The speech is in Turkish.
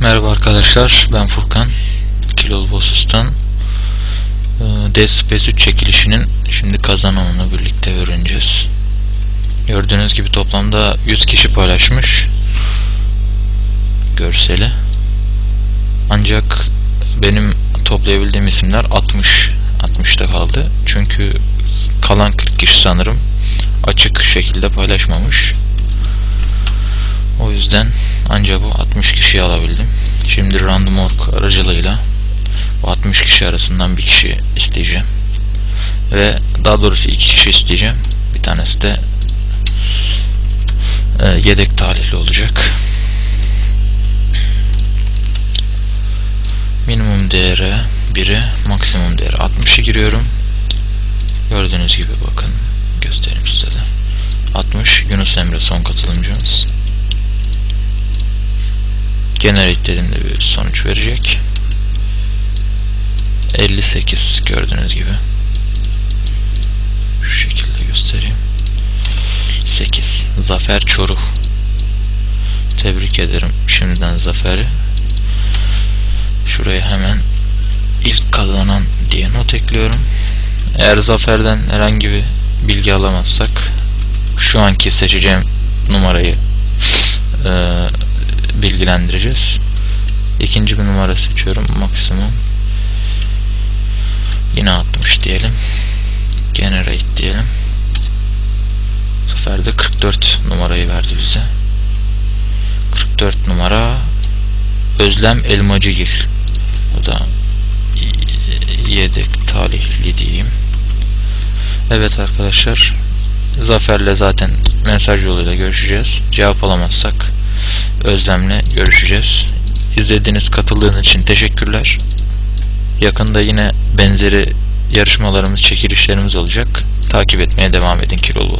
Merhaba arkadaşlar, ben Furkan. Kilolu Boss'tan Ee, Dead Space 3 çekilişinin şimdi kazananını birlikte öğreneceğiz. Gördüğünüz gibi toplamda 100 kişi paylaşmış görseli. Ancak benim toplayabildiğim isimler 60 60'ta kaldı. Çünkü kalan 40 kişi sanırım açık şekilde paylaşmamış. O yüzden ancak bu 60 kişiyi alabildim. Şimdi random org aracılığıyla bu 60 kişi arasından bir kişi isteyeceğim. Ve daha doğrusu iki kişi isteyeceğim. Bir tanesi de e, yedek talihli olacak. Minimum değeri 1'e maksimum değeri 60'ı giriyorum. Gördüğünüz gibi bakın göstereyim size de. 60 Yunus Emre son katılımcımız. Dediğimde bir sonuç verecek. 58 gördüğünüz gibi. Şu şekilde göstereyim. 8 Zafer Çoruh. Tebrik ederim şimdiden Zafer'i. Şuraya hemen ilk kazanan diye not ekliyorum. Eğer Zafer'den herhangi bir bilgi alamazsak şu anki seçeceğim numarayı bilgilendireceğiz. İkinci bir numara seçiyorum. Maksimum yine 60 diyelim. Generate diyelim. Bu sefer de 44 numarayı verdi bize. 44 numara Özlem Elmacıgil. Bu da yedek talihli diyeyim. Evet arkadaşlar. Zafer'le zaten mesaj yoluyla görüşeceğiz. Cevap alamazsak Özlem'le görüşeceğiz. İzlediğiniz katıldığınız için teşekkürler. Yakında yine benzeri yarışmalarımız, çekilişlerimiz olacak. Takip etmeye devam edin Kilolu